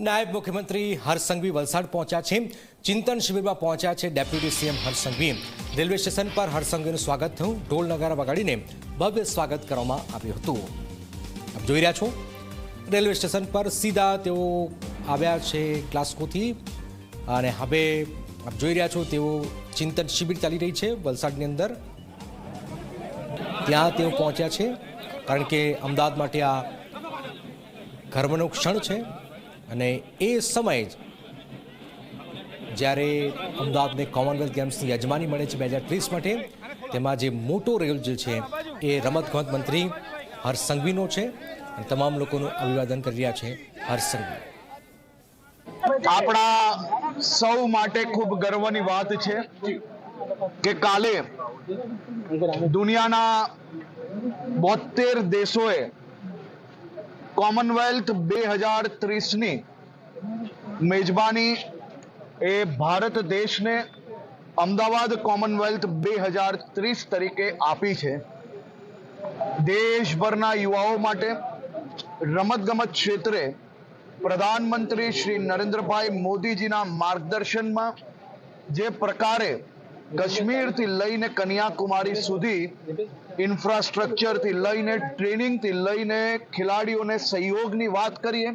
નાયબ મુખ્યમંત્રી હરસંઘવી વલસાડ પહોંચ્યા છે. ચિંતન શિબિરમાં પહોંચ્યા છે deputy CM Harsh railway station પર હર્ષ સ્વાગત થયું. ઢોલ નગારા વગાડીને ભવ્ય સ્વાગત કરવામાં આવ્યું હતું. આપ જોઈ રહ્યા છો? રેલવે સ્ટેશન પર સીધા તેઓ આવ્યા છે ક્લાસ્કોથી. અને હવે આપ જોઈ રહ્યા છો તેઓ ચિંતન શિબિર ચાલી રહી છે વલસાડની અંદર. ત્યાં તેઓ પહોંચ્યા છે. કારણ કે અમદાવાદ માટે આ ગર્વનો ક્ષણ છે. અને એ સમયે જ જ્યારે અમદાવાદને કોમનવેલ્થ ગેમ્સની યજમાની મળે છે બે હજાર ત્રીસ માટે, તેમાં જે મોટો રેલ જે છે, એ રમતગમત મંત્રી હર્ષ સંઘવીનો છે અને તમામ લોકોનું અભિવાદન કરી રહ્યા છે હર્ષ સંઘવી. આપણા સૌ માટે ખૂબ ગર્વની વાત છે કે કાલે દુનિયાના બોતેર દેશોએ કોમનવેલ્થ બે હજાર ત્રીસની મેજબાની એ ભારત દેશને અમદાવાદ કોમનવેલ્થ બે હજાર ત્રીસ તરીકે આપી છે. દેશભરના યુવાઓ માટે રમતગમત ક્ષેત્રે પ્રધાનમંત્રી શ્રી નરેન્દ્રભાઈ મોદીજીના માર્ગદર્શનમાં જે પ્રકારે કાશ્મીરથી લઈને કન્યાકુમારી સુધી ઇન્ફ્રાસ્ટ્રક્ચરથી લઈને ટ્રેનિંગથી લઈને ખેલાડીઓને સહયોગની વાત કરીએ,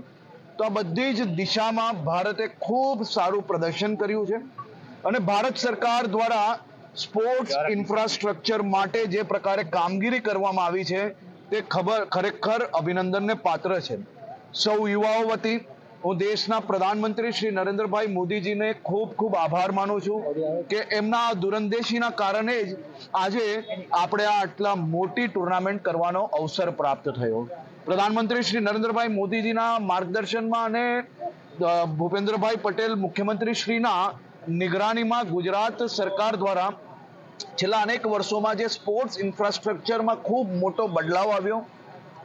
તો આ બધી જ દિશામાં ભારતે ખૂબ સારું પ્રદર્શન કર્યું છે. અને ભારત સરકાર દ્વારા સ્પોર્ટ્સ ઇન્ફ્રાસ્ટ્રક્ચર માટે જે પ્રકારે કામગીરી કરવામાં આવી છે, તે ખબર, ખરેખર અભિનંદનને પાત્ર છે. સૌ યુવાઓ વતી હું દેશના પ્રધાનમંત્રી શ્રી નરેન્દ્રભાઈ મોદીજીને ખૂબ ખૂબ આભાર માનું છું કે એમના દૂરંદેશીના કારણે જ આજે આપણે આટલા મોટી ટુર્નામેન્ટ કરવાનો અવસર પ્રાપ્ત થયો. પ્રધાનમંત્રી શ્રી નરેન્દ્રભાઈ મોદીજીના માર્ગદર્શનમાં અને ભૂપેન્દ્રભાઈ પટેલ મુખ્યમંત્રી શ્રીના નિગરાનીમાં ગુજરાત સરકાર દ્વારા છેલ્લા અનેક વર્ષોમાં જે સ્પોર્ટ્સ ઇન્ફ્રાસ્ટ્રક્ચરમાં ખૂબ મોટો બદલાવ આવ્યો,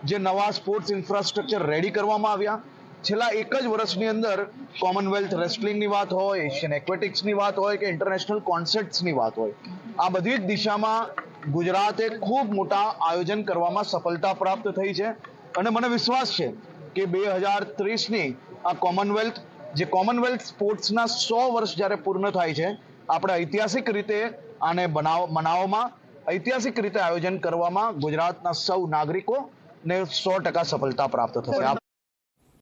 જે નવા સ્પોર્ટ્સ ઇન્ફ્રાસ્ટ્રક્ચર રેડી કરવામાં આવ્યા છેલ્લા એક જ વર્ષની અંદર કોમનવેલ્થ રેસલિંગની વાત હોય એશિયન એક્વેટિક્સની વાત હોય કે ઇન્ટરનેશનલ કોન્સર્ટ્સની વાત હોય, આ બધી જ દિશામાં ગુજરાતે ખૂબ મોટા આયોજન કરવામાં સફળતા પ્રાપ્ત થઈ છે. અને મને વિશ્વાસ છે કે બે હજાર ત્રીસની આ કોમનવેલ્થ જે કોમનવેલ્થ સ્પોર્ટ્સના સો વર્ષ જ્યારે પૂર્ણ થાય છે, આપણે ઐતિહાસિક રીતે આને બનાવ, મનાવવામાં, ઐતિહાસિક રીતે આયોજન કરવામાં ગુજરાતના સૌ નાગરિકો ને સો ટકા સફળતા પ્રાપ્ત થશે.